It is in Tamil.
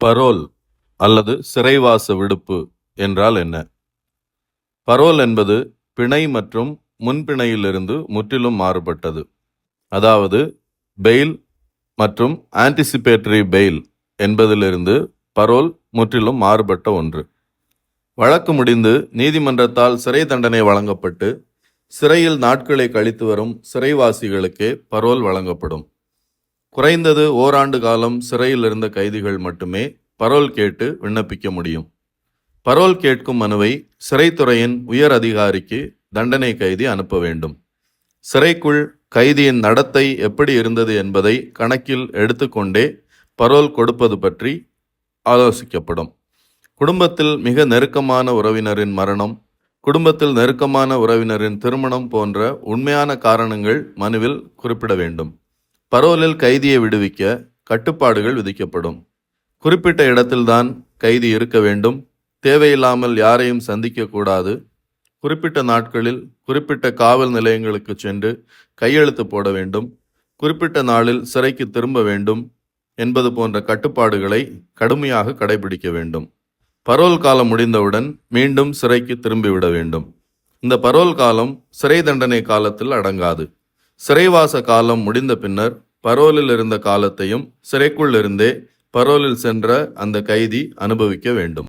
பரோல் அல்லது சிறைவாச விடுப்பு என்றால் என்ன? பரோல் என்பது பிணை மற்றும் முன்பிணையிலிருந்து முற்றிலும் மாறுபட்டது. அதாவது பெயில் மற்றும் ஆன்டிசிபேட்டரி பெயில் என்பதிலிருந்து பரோல் முற்றிலும் மாறுபட்ட ஒன்று. வழக்கு முடிந்து நீதிமன்றத்தால் சிறை தண்டனை வழங்கப்பட்டு சிறையில் நாட்களை கழித்து வரும் சிறைவாசிகளுக்கே பரோல் வழங்கப்படும். குறைந்தது ஓராண்டு காலம் சிறையில் இருந்த கைதிகள் மட்டுமே பரோல் கேட்டு விண்ணப்பிக்க முடியும். பரோல் கேட்கும் மனுவை சிறைத்துறையின் உயர் அதிகாரிக்கு தண்டனை கைதி அனுப்ப வேண்டும். சிறைக்குள் கைதியின் நடத்தை எப்படி இருந்தது என்பதை கணக்கில் எடுத்துக்கொண்டே பரோல் கொடுப்பது பற்றி ஆலோசிக்கப்படும். குடும்பத்தில் மிக நெருக்கமான உறவினரின் மரணம் குடும்பத்தில் நெருக்கமான உறவினரின் திருமணம் போன்ற உண்மையான காரணங்கள் மனுவில் குறிப்பிட வேண்டும். பரோலில் கைதியை விடுவிக்க கட்டுப்பாடுகள் விதிக்கப்படும். குறிப்பிட்ட இடத்தில்தான் கைதி இருக்க வேண்டும். தேவையில்லாமல் யாரையும் சந்திக்கக்கூடாது குறிப்பிட்ட நாட்களில் குறிப்பிட்ட காவல் நிலையங்களுக்கு சென்று கையெழுத்து போட வேண்டும். குறிப்பிட்ட நாளில் சிறைக்கு திரும்ப வேண்டும் என்பது போன்ற கட்டுப்பாடுகளை கடுமையாக கடைபிடிக்க வேண்டும். பரோல் காலம் முடிந்தவுடன் மீண்டும் சிறைக்கு திரும்பிவிட வேண்டும். இந்த பரோல் காலம் சிறை தண்டனை காலத்தில் அடங்காது. சிறைவாச காலம் முடிந்த பின்னர் பரோலில் இருந்த காலத்தையும் சிறைக்குள் இருந்தே பரோலில் சென்ற அந்த கைதி அனுபவிக்க வேண்டும்.